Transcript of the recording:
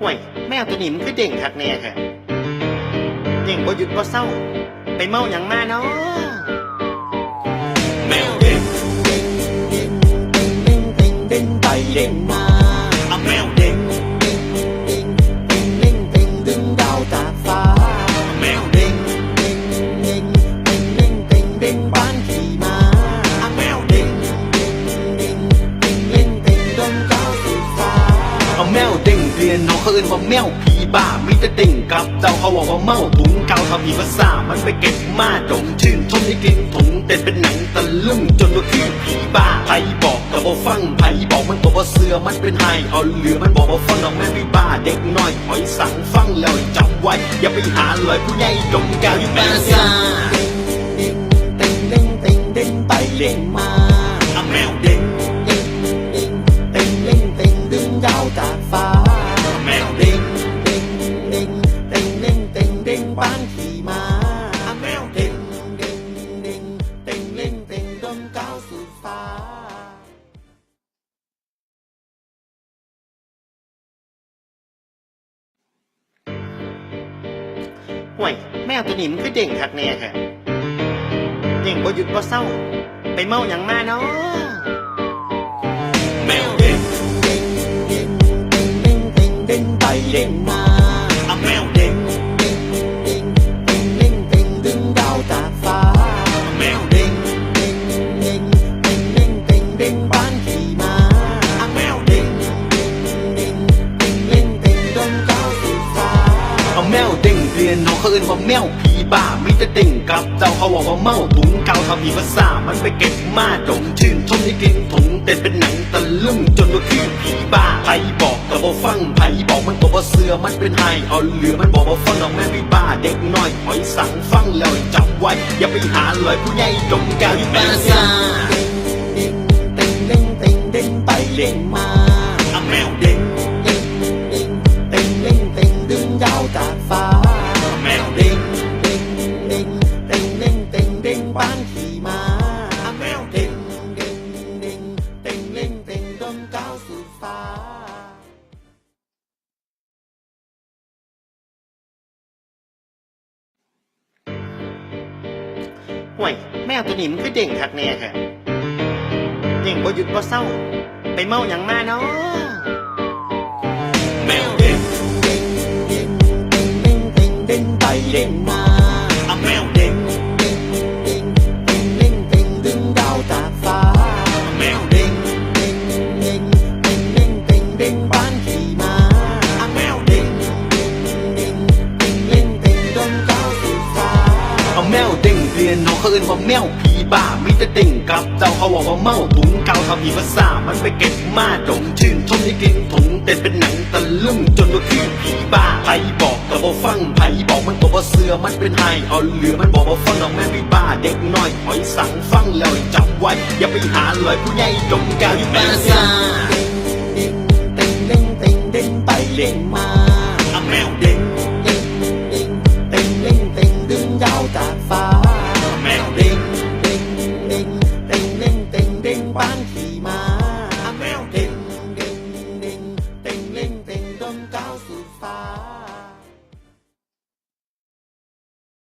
ห่วยแมวตัวนี้มันคือเด่งคักแน่ค่ะเด่งบ่หยุดบ่เศร้า ไปเมาหยังมาเนาะแมวเด้งเด่งเด่งเด่งเด่งเด่งไปเด่งมาอะแมวเด้งเล่งเต่งเด็งเด็งเด็งดึงดาวจากฟ้าแมวเด้งเด้งเด้งเด้งเล่งเต่งเด้งบ้านขี่มาอะแมวเด้งเด้งเด้งเด้งเล่งเต่งดมก้าวสู่ฟ้าอาแมวเด้ง เรียนน้องเขาเอิ้นว่าแมวผีบ้ามีแต่เด้งกับเจ้าเขาบอกว่าเมาถุงเกาทำผีภาษามันไปเก็บมาดมชื่นชมในกลิ่นถุงเต้นเป็นหนังตะลึงจนว่าคือผีบ้าไผบอกกับว่าฟังไผบอกมันบอกว่าเสือมันเป็นไฮเอาเหลือมันบอกว่าฟังน้องแม่ผีบ้าเด็กน้อยหอยสั่งฟังแล้วจำไว้อย่าไปหาเลยผู้ใหญ่ดมกาวอยู่บ้า มาแมวเด้งเด้งเด้งเต่งเล่งเต่งดมก้าวสู่ฟ้าห่วยแมวตัวนี้มันคือเด่งคักแน่ค่ะเด่งบ่หยุดบ่เศร้า ไปเมาหยังมาเนาะแมวเด้งเด้งเด้งเด้งเด้งเด้งเด้งไปเด้งมา เด้งเด้งบ้านขี่มาอะแมวเด้งเด้งเด้งเด้งเด้งเด้งดมก้าสู่ฟ้าเอาแมวเด้งเรียนน้องเขาเอิ้นว่าแมวผีบ้ามีแต่เด้งกับเจ้าเขาบอกว่าเมาถุงเกาทำผีภาษามันไปเก็บมาดมชื่นชมในกลิ่นถุงเต้นเป็นหนังตะลึงจนว่าคือผีบ้าไผบอกกับว่าฟังไผบอกมันบอกว่าเสือมันเป็นไฮเอาเหลือมันบอกว่าฟังน้องแม่ผีบ้าเด็กน้อยหอยสังฟังแล้วจำไว้อย่าไปหาเลยผู้ใหญ่ดมกาวอยู่บ้านซ่า ห่วยแมวตัวนี้มันคือเด่งคักแน่ค่ะเด่งบ่หยุดบ่เศร้า ไปเมาอย่างมาเนาะ เรียนน้องเขาเอิ้นว่าแมวผีบ้ามีแต่งกับเจ้าเขาบอกว่าเมาถุงเกาทำผีภาษามันไปเก็บมาดมชื่นชมในกลิ่นถุงเต้นเป็นหนังตะลึงจนว่าคือผีบ้าไผบอกกับว่าฟังไผบอกมันบอกว่าเสือมันเป็นไฮเอาเหลือมันบอกว่าฟังน้องแม่ผีบ้าเด็กน้อยหอยสังฟังแล้วจำไว้ อย่าไปหาเลยผู้ใหญ่ดมกาวอยู่บ้านซ่าเด้งเด้งเด้งเด้งเด้งไปเด้งมา